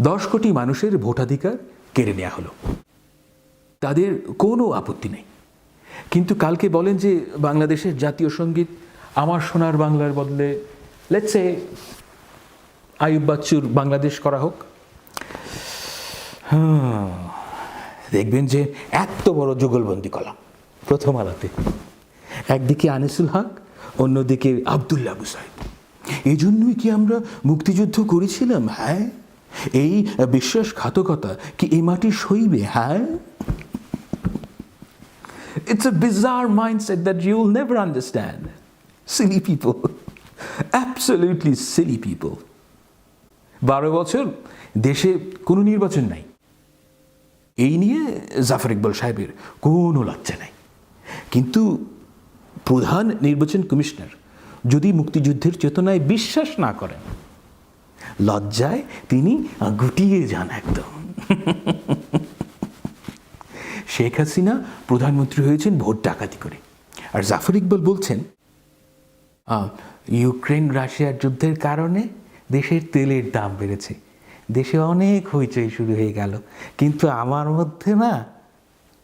দশ কোটি মানুষের ভোটাধিকার কেড়ে নেওয়া হলো। তাদের কোনো আপত্তি নেই। কিন্তু কালকে বলেন যে বাংলাদেশের জাতীয় সংগীত আমার সোনার বাংলার বদলে লেটসে আয়ুব বাচ্চুর বাংলাদেশ করা হোক। দেখবেন যে এত বড় যুগলবন্দি কলাম প্রথম আলাতে। একদিকে আনিসুল হক, অন্যদিকে আবদুল্লাহ এই জন্যই কি আমরা মুক্তিযুদ্ধ করেছিলাম? হ্যাঁ। এই বিশ্বাসঘাতকতা কি এই মাটি সইবে হ্যাঁ It's a bizarre mindset that you'll never understand. Silly people. Absolutely silly people. বারো বছর দেশে কোনো নির্বাচন নাই এই নিয়ে জাফর ইকবাল সাহেবের কোনো লজ্জা নাই কিন্তু প্রধান নির্বাচন কমিশনার যদি মুক্তিযুদ্ধের চেতনায় বিশ্বাস না করেন লজ্জায় তিনি গুটিয়ে যান একদম। শেখ হাসিনা প্রধানমন্ত্রী হয়েছেন ভোট ডাকাতি করে। আর জাফর ইকবাল বলছেন ইউক্রেন রাশিয়ার যুদ্ধের কারণে দেশের তেলের দাম বেড়েছে। দেশে অনেক হইচই শুরু হয়ে গেল। কিন্তু আমার মধ্যে না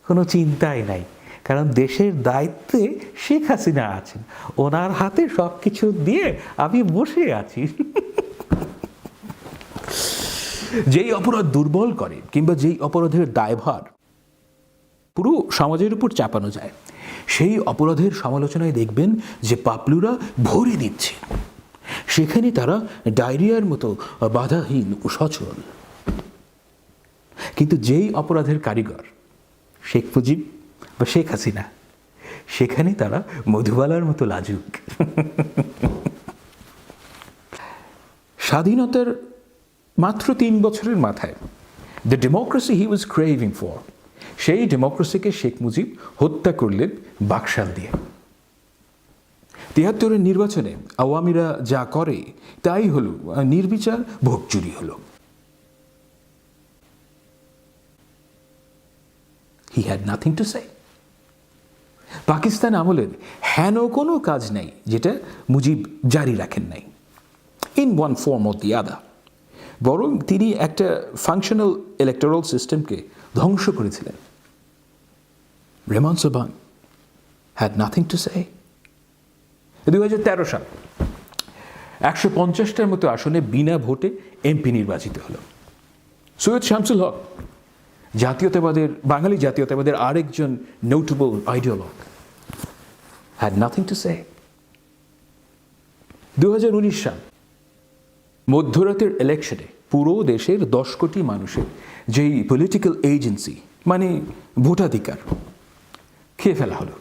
কোনো চিন্তাই নাই। কারণ দেশের দায়িত্বে শেখ হাসিনা আছেন। ওনার হাতে সব কিছু দিয়ে আমি বসে আছি। যেই অপরাধ দুর্বল করে কিংবা যেই অপরাধের দায়ভার পুরো সমাজের উপর চাপানো যায়, সেই অপরাধের সমালোচনায় দেখবেন যে পাপলুরা ভরে দিচ্ছে। সেখানে তারা ডায়রিয়ার মতো বাধাহীন ও সচল। কিন্তু যেই অপরাধের কারিগর, শেখ মুজিব বা শেখ হাসিনা, সেখানে তারা মধুবালার মতো লাজুক। স্বাধীনতার মাত্র তিন বছরের মাথায়। The democracy he was craving for সেই ডেমোক্রেসিকে শেখ মুজিব হত্যা করলেন বাকশাল দিয়ে। তিয়াত্তরের নির্বাচনে আওয়ামীরা যা করে, তাই হলো, নির্বিচার ভোট চুরি হলো। He had nothing to say Pakistan আমলের হেন কোনো কাজ নেই, যেটা মুজিব জারি রাখেন নাই। In one form of the other বরং তিনি একটা ফাংশনাল ইলেকটোরাল সিস্টেমকে ধ্বংস করেছিলেন। Raymond Soban had nothing to সে দুই হাজার তেরো সাল, একশো পঞ্চাশটার মতো আসনে বিনা ভোটে এমপি নির্বাচিত হলো। সৈয়দ শামসুল হক, জাতীয়তাবাদের, বাঙালি জাতীয়তাবাদের আরেকজন notable ideologue had nothing to say দু হাজার উনিশ সাল মধ্যরাতের ইলেকশনে পুরো দেশের দশ কোটি মানুষের যেই পলিটিক্যাল এজেন্সি মানে ভোটাধিকার, খেয়ে ফেলা হলো।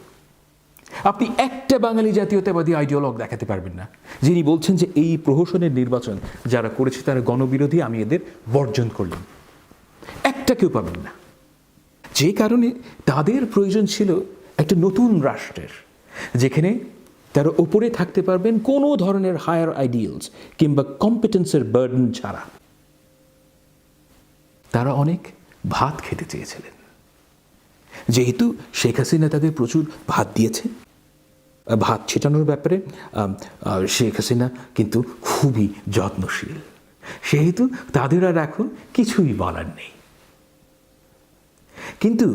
আপনি একটা বাঙালি জাতীয়তাবাদী আইডিওলগ দেখাতে পারবেন না, যিনি বলছেন যে এই প্রহসনের নির্বাচন যারা করেছে তারা গণবিরোধী, আমি এদের বর্জন করলাম। একটা কেউ পাবেন না। যে কারণে তাদের প্রয়োজন ছিল একটা নতুন রাষ্ট্রের, যেখানে তারা ওপরে থাকতে পারবেন কোনো ধরনের হায়ার আইডিয়ালস কিংবা কম্পিটেন্সের বার্ডেন ছাড়া। তারা অনেক ভাত খেতে চেয়েছিলেন। যেহেতু শেখ হাসিনা তাদের প্রচুর ভাত দিয়েছে, ভাত ছেটানোর ব্যাপারে শেখ হাসিনা কিন্তু খুবই যত্নশীল। সেহেতু তাদের আর এখন কিছুই বলার নেই। কিন্তু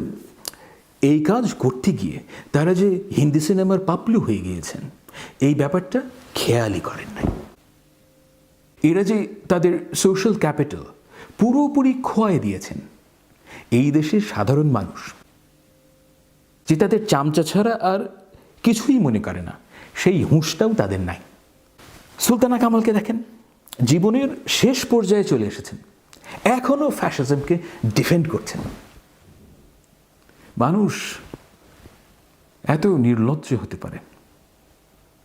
এই কাজ করতে গিয়ে তারা যে হিন্দি সিনেমার পাপলু হয়ে গিয়েছেন, এই ব্যাপারটা খেয়ালই করেন নাই। এরা যে তাদের সোশ্যাল ক্যাপিটাল পুরোপুরি খোয়াই দিয়েছেন, এই দেশের সাধারণ মানুষ যে তাদের চামচা ছাড়া আর কিছুই মনে করে না, সেই হুঁশটাও তাদের নাই। সুলতানা কামালকে দেখেন, জীবনের শেষ পর্যায়ে চলে এসেছেন এখনও ফ্যাশিজমকে ডিফেন্ড করছেন। মানুষ এত নির্লজ্জ হতে পারে।